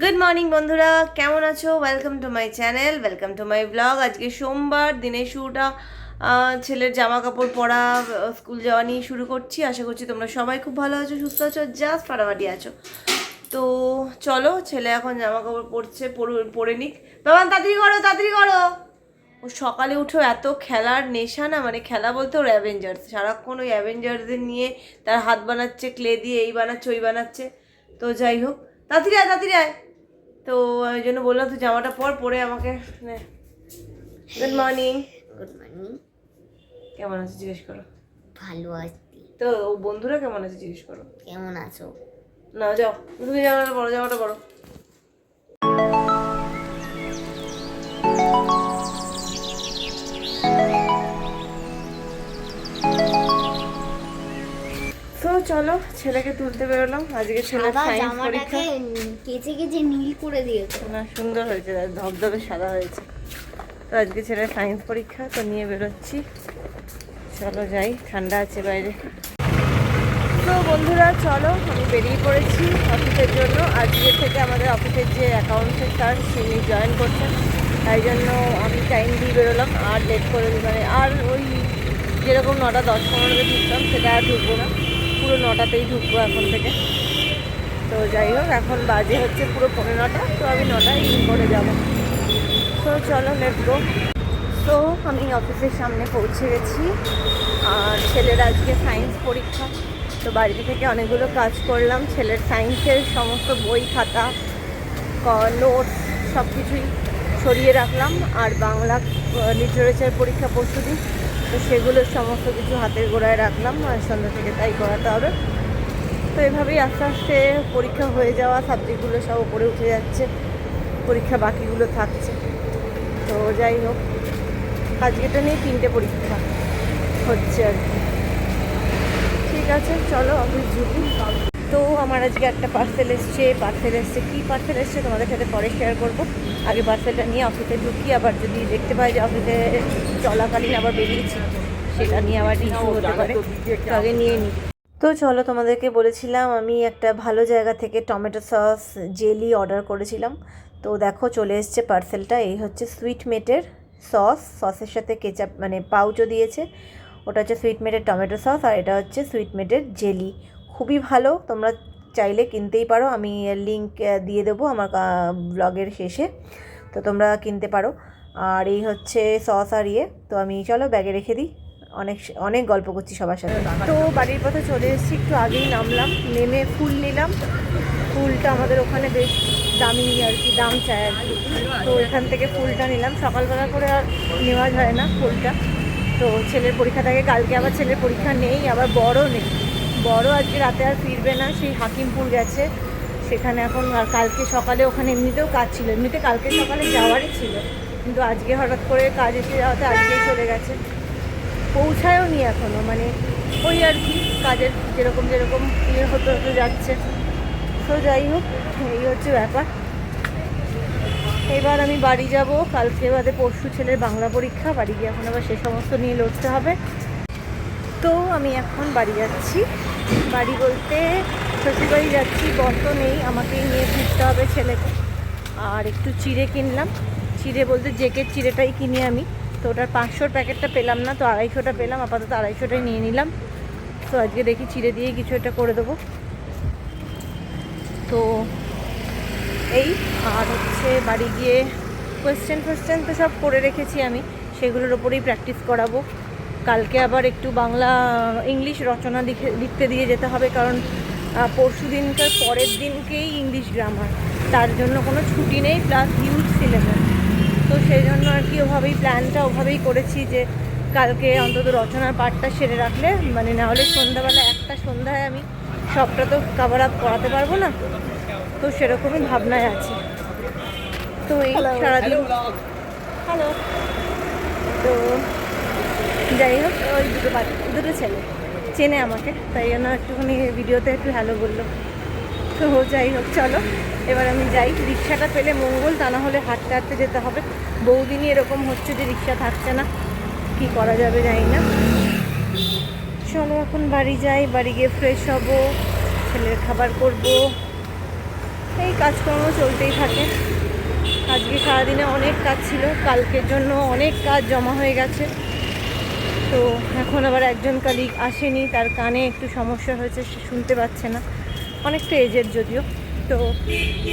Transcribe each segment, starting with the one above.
Good morning বন্ধুরা। কেমন আছো? Welcome to my channel welcome to my blog আজকে সোমবার দিনের শুরুটা ছেলের জামা কাপড় পরা স্কুল যাওয়া নিয়ে শুরু করছি। আশা করছি তোমরা সবাই খুব ভালো আছো, সুস্থ আছো জাস্ট ফাটাফাটি আছো। তো চলো, ছেলে এখন জামা কাপড় পরছে, পরু- নিক। বাবা, তাড়াতাড়ি করো তাড়াতাড়ি করো। ও সকালে উঠেও এত খেলার নেশা না মানে খেলা বলতে ওর অ্যাভেঞ্জার্স সারাক্ষণ ওই অ্যাভেঞ্জার্সদের নিয়ে তার হাত বানাচ্ছে ক্লে দিয়ে এই বানাচ্ছে, ওই বানাচ্ছে। তো যাই হোক। তাড়াতাড়ি আয় তাড়াতাড়ি আয়। তো ওই জন্য বললাম তো জামাটা পর পরে আমাকে গুড মর্নিং গুড মর্নিং কেমন আছো জিজ্ঞেস করো? ভালো আছি। তো ও বন্ধুরা কেমন আছে জিজ্ঞেস করো? কেমন আছো? না যাও। তুমি জামাটা পরো জামাটা পরো। চলো ছেলেকে তুলতে বেরোলাম। আজকে সাদা সায়েন্স পরীক্ষা। কেচে কেচে নীল করে দিয়েছে। না সুন্দর হয়েছে ধবধবে সাদা হয়েছে। তো আজকে ছেলের সায়েন্স পরীক্ষা তো নিয়ে বেরোচ্ছি। চলো যাই ঠান্ডা আছে বাইরে। তো বন্ধুরা চলো আমি বেরিয়ে পড়েছি অফিসের জন্য। আজকে থেকে আমাদের অফিসের যে অ্যাকাউন্টসের স্যার তিনি জয়েন করছেন। তাই জন্য আমি টাইম দিয়ে বেরোলাম আর লেট করে মানে আর ওই যেরকম নটা দশ পনেরোতে ঢুকতাম সেটা আর ঢুকবো না। পুরো নটাতেই ঢুকবো এখন থেকে। তো যাই হোক, এখন বাজে হচ্ছে পুরো পনেরো নটা, তো আমি নটায় ইন করে যাব। তো চলো গো তো আমি অফিসের সামনে পৌঁছে গেছি, আর ছেলের আজকে সায়েন্স পরীক্ষা। তো বাড়িতে থেকে অনেকগুলো কাজ করলাম, ছেলের সায়েন্সের সমস্ত বই, খাতা নোট সব কিছুই সরিয়ে রাখলাম। আর বাংলা লিটারেচার পরীক্ষা দিন তো সেগুলো সমস্ত কিছু হাতের গোড়ায় রাখলাম আর সন্ধ্যা থেকে তাই করাতে হবে। তো এভাবেই আস্তে আস্তে পরীক্ষা হয়ে যাওয়া সাবজেক্টগুলো সব উপরে উঠে যাচ্ছে, পরীক্ষা বাকিগুলো থাকছে। তো যাই হোক আজকেটা নিয়ে তিনটে পরীক্ষা হচ্ছে আর কি। ঠিক আছে, চলো অফিস ঢুকি তো আমার আজকে একটা পার্সেল এসছে পার্সেল এসছে কী পার্সেল এসছে তোমাদের সাথে পরে শেয়ার করব। আগে পার্সেলটা নিয়ে অফিসে ঢুকি আবার যদি দেখতে পাই যে অফিসে চলাকালীন আবার বেরিয়েছি সেটা নিয়ে আবার ইস্যু হতে পারে। আগে নিয়ে নিই তো চলো তোমাদেরকে বলেছিলাম আমি একটা ভালো জায়গা থেকে টমেটো সস জেলি অর্ডার করেছিলাম। তো দেখো চলে এসছে পার্সেলটা এই হচ্ছে সুইট মেটের সস সসের সাথে কেচাপ মানে পাউচও দিয়েছে। ওটা হচ্ছে সুইট মেটের টমেটো সস আর এটা হচ্ছে সুইট মেটের জেলি। খুবই ভালো, তোমরা চাইলে কিনতেই পারো। আমি লিঙ্ক দিয়ে দেবো আমার ব্লগের শেষে। তো তোমরা কিনতে পারো। আর এই হচ্ছে সস আর ইয়ে। তো আমি, চলো ব্যাগে রেখে দিই। অনেক অনেক গল্প করছি সবার সাথে। তো বাড়ির পথে চলে এসেছি, একটু আগেই নামলাম। নেমে ফুল নিলাম। ফুলটা আমাদের ওখানে বেশ দামি আর কি, দাম চায় আর কি। তো এখান থেকে ফুলটা নিলাম। সকালবেলা করে আর নেওয়া যায় না ফুলটা। তো ছেলের পরীক্ষা থাকে। কালকে আবার ছেলের পরীক্ষা নেই, আবার বড় নেই। বড় আজকে রাতে আর ফিরবে না, সেই হাকিমপুর গেছে। সেখানে এখন আর কালকে সকালে ওখানে এমনিতেও কাজ ছিল, এমনিতে কালকে সকালে যাওয়ারই ছিল। কিন্তু আজকে হঠাৎ করে কাজ এসে যাওয়াতে আজকেই চলে গেছে। পৌঁছায়ও নি এখনও মানে ওই আর কি, কাজের যেরকম যেরকম ইয়ে হতে হতে যাচ্ছে। তো যাই হোক, এই হচ্ছে ব্যাপার। এবার আমি বাড়ি যাব, কালকে বাদে পরশু ছেলের বাংলা পরীক্ষা, বাড়ি গিয়ে এখন আবার সে সমস্ত নিয়ে লড়তে হবে। তো আমি এখন বাড়ি যাচ্ছি। বাড়ি বলতে শ্বশুরবাড়ি যাচ্ছি বর্ত নেই, আমাকেই নিয়ে ফিরতে হবে ছেলেকে। আর একটু চিড়ে কিনলাম। চিড়ে বলতে জেকের চিড়েটাই কিনি আমি। তো ওটার পাঁচশোর প্যাকেটটা পেলাম না, তো আড়াইশোটা পেলাম, আপাতত আড়াইশোটাই নিয়ে নিলাম। তো আজকে দেখি চিড়ে দিয়ে কিছু একটা করে দেবো। তো এই, আর হচ্ছে বাড়ি গিয়ে কোয়েশ্চেন ফোয়েশ্চেন তো সব করে রেখেছি আমি। সেগুলোর ওপরেই প্র্যাকটিস করাবো। কালকে আবার একটু বাংলা ইংলিশ রচনা লিখে লিখতে দিয়ে যেতে হবে কারণ পরশু দিনকার পরের দিনকেই ইংলিশ গ্রামার তার জন্য কোনো ছুটি নেই প্লাস হিউজ সিলেবাস তো সেই জন্য আর কি ওভাবেই প্ল্যানটা ওভাবেই করেছি যে কালকে অন্তত রচনার পাঠটা সেরে রাখলে মানে না হলে সন্ধ্যাবেলা একটা সন্ধ্যায় আমি সবটা তো কাভার আপ করাতে পারব না। তো সেরকমই ভাবনায় আছে। তো এই সারাদিন হ্যালো তো যাই হোক, ওই দুটো দুটো ছেলে। চেনে আমাকে, তাই জন্য একটুখানি ভিডিওতে একটু হ্যালো বলল। তো যাই হোক, চলো। এবার আমি যাই। রিক্সাটা পেলে মঙ্গল, তা না হলে হাঁটতে হাঁটতে যেতে হবে। বহুদিনই এরকম হচ্ছে যে রিক্সা থাকছে না। কি করা যাবে জানি না। চলো এখন বাড়ি যাই, বাড়ি গিয়ে ফ্রেশ হব, ছেলের খাবার করব। এই কাজকর্ম চলতেই থাকে। আজকে সারাদিনে অনেক কাজ ছিল, কালকের জন্য অনেক কাজ জমা হয়ে গেছে। তো এখন আবার একজন কালিক আসেনি, তার কানে একটু সমস্যা হয়েছে, সে শুনতে পাচ্ছে না। অনেকটা এজের যদিও। তো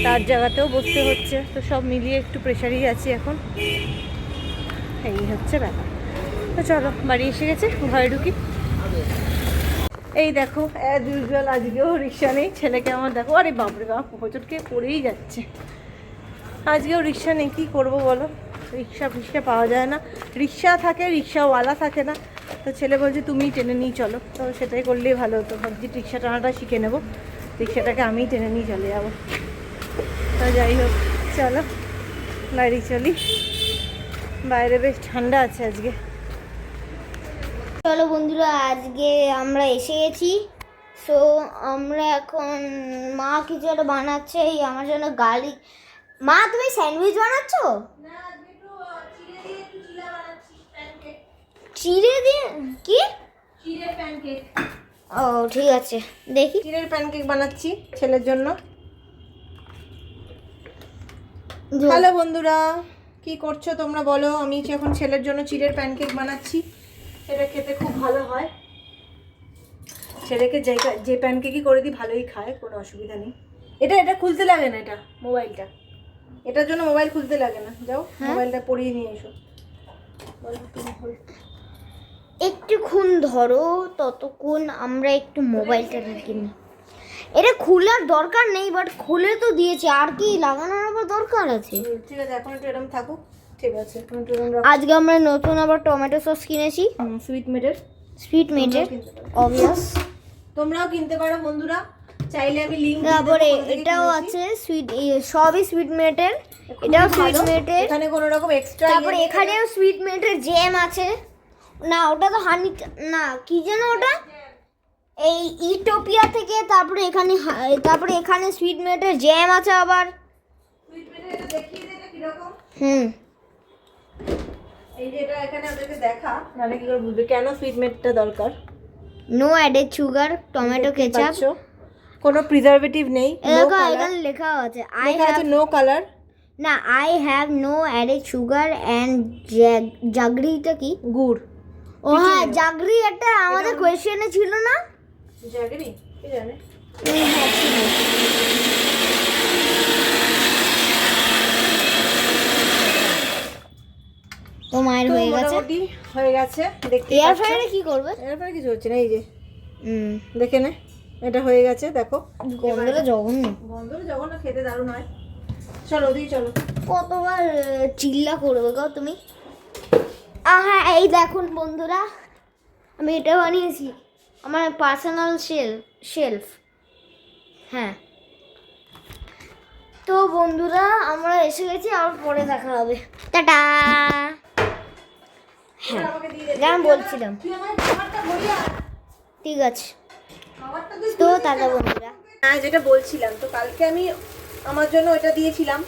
তার জায়গাতেও বসতে হচ্ছে। তো সব মিলিয়ে একটু প্রেশারই আছি এখন। এই হচ্ছে ব্যাপার। তো চলো, বাড়ি এসে গেছে, ঘরে ঢুকি। এই দেখো অ্যাজ ইউজুয়াল আজকেও রিক্সা নেই। ছেলেকে আমার দেখো, আরে বাপরে বাপ হোঁচটকে পড়েই যাচ্ছে। আজকেও রিক্সা নেই, কী করব বলো? রিক্সা ফিক্সা পাওয়া যায় না। রিক্সা থাকে, রিক্সাওয়ালা থাকে না। তো ছেলে বলছে তুমিই টেনে নিয়ে চলো। তো সেটাই করলেই ভালো হতো। ভাবছি রিক্সা টানাটা শিখে নেব। রিক্সাটাকে আমিই টেনে নিয়ে চলে যাব। তো যাই হোক চলো। বাড়ি চলি। বাইরে বেশ ঠান্ডা আছে আজকে। চলো বন্ধুরা আজকে আমরা এসে গেছি। সো আমরা এখন মা কিছু একটা বানাচ্ছে এই আমার জন্য গার্লিক মা তুমি স্যান্ডউইচ বানাচ্ছ? চিড়ে দিয়ে? কি? চিড়ের প্যানকেক ও ঠিক আছে দেখি। চিড়ের প্যানকেক বানাচ্ছি ছেলের জন্য। হ্যালো বন্ধুরা কি করছ তোমরা বলো? আমি এখন ছেলের জন্য চিড়ের প্যানকেক বানাচ্ছি। এটা খেতে খুব ভালো হয়। ছেলেকে যে যে প্যানকেকই করে দিই ভালোই খায় কোনো অসুবিধা নেই। এটা এটা খুলতে লাগে না এটা মোবাইলটা। এটার জন্য মোবাইল খুলতে লাগে না। যাও মোবাইলটা পড়িয়ে নিয়ে এসো। একটুক্ষণ ধরো ততক্ষণ আমরা একটু মোবাইলটা নিই। এটা খোলার দরকার নেই বাট খুলে তো দিয়েছে আর কি লাগানোর আবার দরকার আছে? ঠিক আছে এখন একটু এরকম থাকুক ঠিক আছে এখন একটু এরকম আজকে আমরা নতুন আবার টমেটো সস কিনেছি। সুইট মেটের সুইট মেটের অবভিয়াস তোমরাও কিনতে পারো। বন্ধুরা। চাইলে আমি লিংক তারপরে এটাও আছে সুইট সবই সুইট মেটের এটাও সুইট মেটের এখানে কোনো রকম এক্সট্রা তারপরে এখানেও সুইট মেটের জ্যাম আছে। না ওটা তো হানি না কি যেন ওটা? এই ইটোপিয়া থেকে তারপরে এখানে তারপরে এখানে সুইট মেটের জ্যাম আছে আবার। হুম। এই যে এটা এখানে ওদেরকে দেখা নাহলে কি করে বুঝবে? কেন সুইট মেটটা দরকার? No added sugar tomato ketchup? কোনো প্রিজারভেটিভ নেই এখানে লেখা আছে আই হ্যাভ নো কালার না I have no added sugar and জাগরিটা কি? গুড়। ও হ্যাঁ জাগরি একটা আমাদের কোয়েশ্চেনে ছিল না? জাগরি? কি জানে? তো মায়ের হয়ে গেছে। হয়ে গেছে দেখতে এয়ার ফ্রায়ারে কি করবে? এরপরে কিছু হচ্ছে না এই যে। হুম। দেখে নে এটা হয়ে গেছে দেখো। গন্ধটা জঘন্য। যখন না খেতে দারুণ হয়। চলো ওদিকে চলো। কতবার চিল্লা করবে গো তুমি? হ্যাঁ এই দেখুন বন্ধুরা, আমি এটা বানিয়েছি, আমার পার্সোনাল শেলফ শেলফ হ্যাঁ। তো বন্ধুরা, আমরা এসে গেছি আবার পরে দেখা হবে। টাটা। হ্যাঁ বলছিলাম। ঠিক আছে। তো টাটা বন্ধুরা। হ্যাঁ যেটা বলছিলাম, তো কালকে আমি আমার জন্য ওটা দিয়েছিলাম।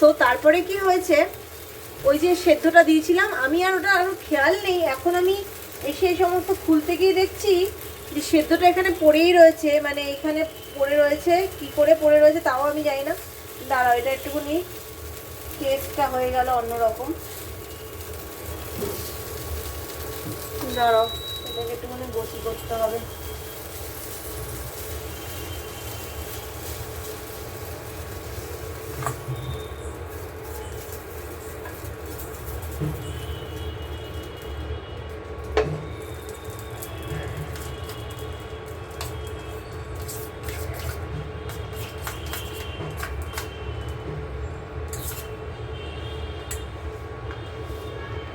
তো তারপরে কি হয়েছে? ওই যে সেদ্ধটা দিয়েছিলাম, আমি আর ওটা আর খেয়াল নেই। এখন আমি এসে এই সমস্ত খুলতে গিয়ে দেখছি যে সেদ্ধটা এখানে পড়েই রয়েছে। মানে এখানে পড়ে রয়েছে, কি করে পড়ে রয়েছে তাও আমি জানি না। দাঁড়াও, এটা একটুখানি টেস্টটা হয়ে গেল অন্যরকম। দাঁড়াও, এটাকে একটুখানি বসি করতে হবে।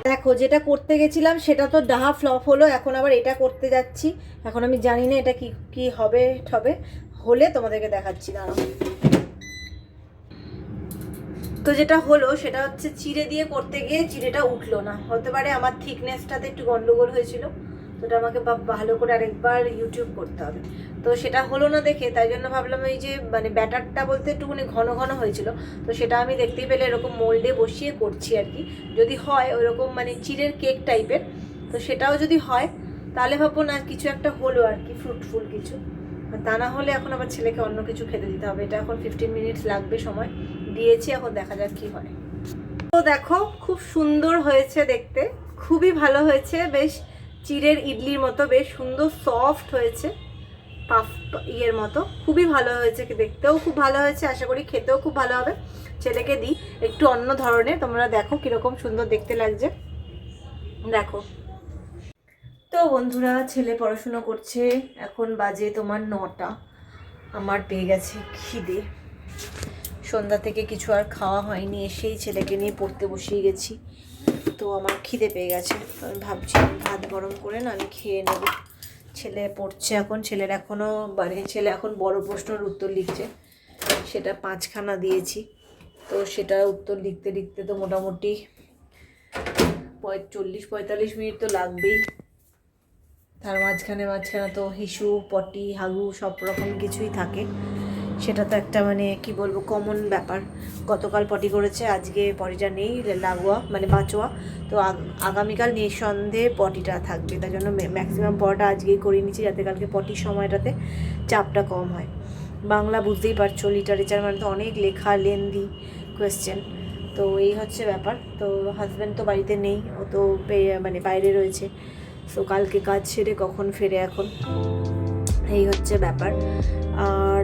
দেখো, যেটা করতে গেছিলাম সেটা তো ডাহা ফ্লপ হলো, এখন আবার এটা করতে যাচ্ছি। এখন আমি জানি না এটা কি কি হবে ঠবে। হলে তোমাদেরকে দেখাচ্ছি, দাঁড়াও। তো যেটা হলো, সেটা হচ্ছে চিড়ে দিয়ে করতে গিয়ে চিড়েটা উঠল না। হতে পারে আমার থিকনেসটাতে একটু গন্ডগোল হয়েছিল। তো ওটা আমাকে ভালো করে আরেকবার ইউটিউব করতে হবে। তো সেটা হলো না দেখে, তাই জন্য ভাবলাম এই যে মানে ব্যাটারটা বলতে একটুখানি ঘন ঘন হয়েছিল, তো সেটা আমি দেখতেই পেলে এরকম মোল্ডে বসিয়ে করছি আর কি। যদি হয় ওইরকম মানে চিড়ের কেক টাইপের তো সেটাও যদি হয়, তাহলে ভাববো না কিছু একটা হলো আর কি ফ্রুটফুল কিছু। তা না হলে এখন আবার ছেলেকে অন্য কিছু খেতে দিতে হবে। এটা এখন ফিফটিন মিনিটস লাগবে সময়। দিয়েছি, এখন দেখা যাক কি হয়। তো দেখো, খুব সুন্দর হয়েছে দেখতে। খুবই ভালো হয়েছে, বেশ চিড়ের ইডলির মতো, বেশ সুন্দর সফট হয়েছে, পাফ, ইয়ের মতো। খুবই ভালো হয়েছে দেখতেও খুব ভালো হয়েছে, আশা করি খেতেও খুব ভালো হবে। ছেলেকে দিই, একটু অন্য ধরনের, তোমরা দেখো কীরকম সুন্দর দেখতে লাগছে। দেখো। তো বন্ধুরা, ছেলে পড়াশুনো করছে, এখন বাজে তোমার নটা। আমার পেয়ে গেছে খিদে। সন্ধ্যা থেকে কিছু আর খাওয়া হয়নি, এসেই ছেলেকে নিয়ে পড়তে বসিয়ে গেছি। তো আমার খিদে পেয়ে গেছে। আমি ভাবছি ভাত গরম করে না, আমি খেয়ে নেব। ছেলে পড়ছে এখন, ছেলের এখনও মানে ছেলে এখন বড় প্রশ্নের উত্তর লিখছে। সেটা পাঁচখানা দিয়েছি। তো সেটা উত্তর লিখতে লিখতে তো মোটামুটি চল্লিশ, পঁয়তাল্লিশ মিনিট তো লাগবেই। তার মাঝখানে মাঝখানে তো হিসু, পটি, হাগু সব রকম কিছুই থাকে। সেটা তো একটা মানে কি বলব কমন ব্যাপার। গতকাল পটি করেছে, আজকে পটিটা নেই, লাগোয়া মানে বাঁচোয়া। তো আগ- আগামীকাল নিঃসন্দেহে পটিটা থাকবে। তার জন্য ম্যাক্সিমাম পড়াটা আজকেই করে নিচ্ছি, যাতে কালকে পটির সময়টাতে চাপটা কম হয়। বাংলা বুঝতেই পারছ লিটারেচার মানে তো অনেক লেখা লেন্দি কোয়েশ্চেন তো এই হচ্ছে ব্যাপার। তো হাজব্যান্ড তো বাড়িতে নেই, ও তো মানে বাইরে রয়েছে। সো কালকে কাজ সেরে কখন ফেরে এখন? এই হচ্ছে ব্যাপার। আর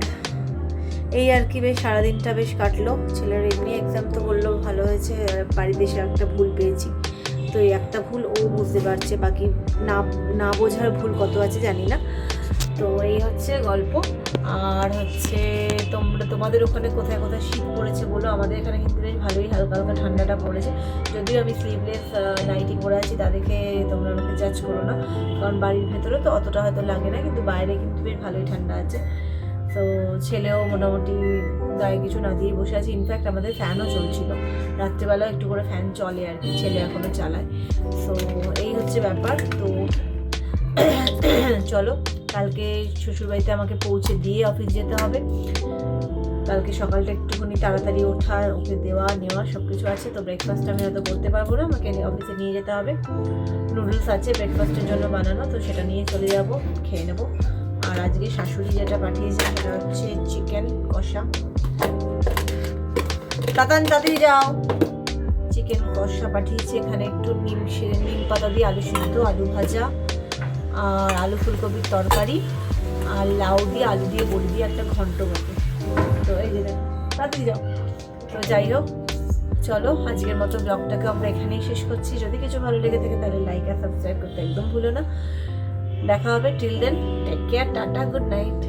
এই আর কি বেশ সারাদিনটা বেশ কাটলো। ছেলের এমনি এক্সাম তো বলল ভালো হয়েছে, বাড়িতে এসে একটা ভুল পেয়েছি। তো এই একটা ভুল ও বুঝতে পারছে, বাকি না না বোঝার ভুল কত আছে জানি না। তো এই হচ্ছে গল্প। আর হচ্ছে তোমরা, তোমাদের ওখানে কোথায় কোথায় শীত পড়েছে বলো? আমাদের এখানে কিন্তু বেশ ভালোই হালকা হালকা ঠান্ডাটা পড়েছে। যদিও আমি স্লিভলেস নাইটি পরে আছি তাদেরকে তোমরা আমাকে জাজ করো না। কারণ বাড়ির ভেতরে তো অতটা হয়তো লাগে না, কিন্তু বাইরে কিন্তু বেশ ভালোই ঠান্ডা আছে। তো ছেলেও মোটামুটি গায়ে কিছু না দিয়ে বসে আছে। ইনফ্যাক্ট আমাদের ফ্যানও চলছিল। রাত্রেবেলাও একটু করে ফ্যান চলে আর কি, ছেলে এখনও চালায়। তো এই হচ্ছে ব্যাপার। তো চলো, কালকে শ্বশুরবাড়িতে আমাকে পৌঁছে দিয়ে অফিস যেতে হবে। কালকে সকালটা একটুখানি তাড়াতাড়ি ওঠা, ওকে দেওয়া, নেওয়া সব কিছু আছে। তো ব্রেকফাস্ট আমি হয়তো করতে পারব না, আমাকে অফিসে নিয়ে যেতে হবে। নুডলস আছে ব্রেকফাস্টের জন্য বানানো, তো সেটা নিয়ে চলে যাব, খেয়ে নেব। আর আজকে শাশুড়ি যেটা পাঠিয়েছে সেটা হচ্ছে চিকেন কষা। তাতান, তাড়াতাড়ি যাও। চিকেন কষা পাঠিয়েছে এখানে একটু নিম নিম পাতা দিয়ে আলু সিদ্ধ, আলু ভাজা, আর আলু ফুলকপির তরকারি, আর লাউ দিয়ে আলু দিয়ে বড়ি দিয়ে একটা ঘন্ট মতো তো এই যে তাড়াতাড়ি যাও। তো যাই হোক, চলো আজকের মতো ব্লগটাকে আমরা এখানেই শেষ করছি। যদি কিছু ভালো লেগে থাকে তাহলে লাইক আর সাবস্ক্রাইব করতে একদম ভুলো না। দেখা হবে। Till then take care tata good night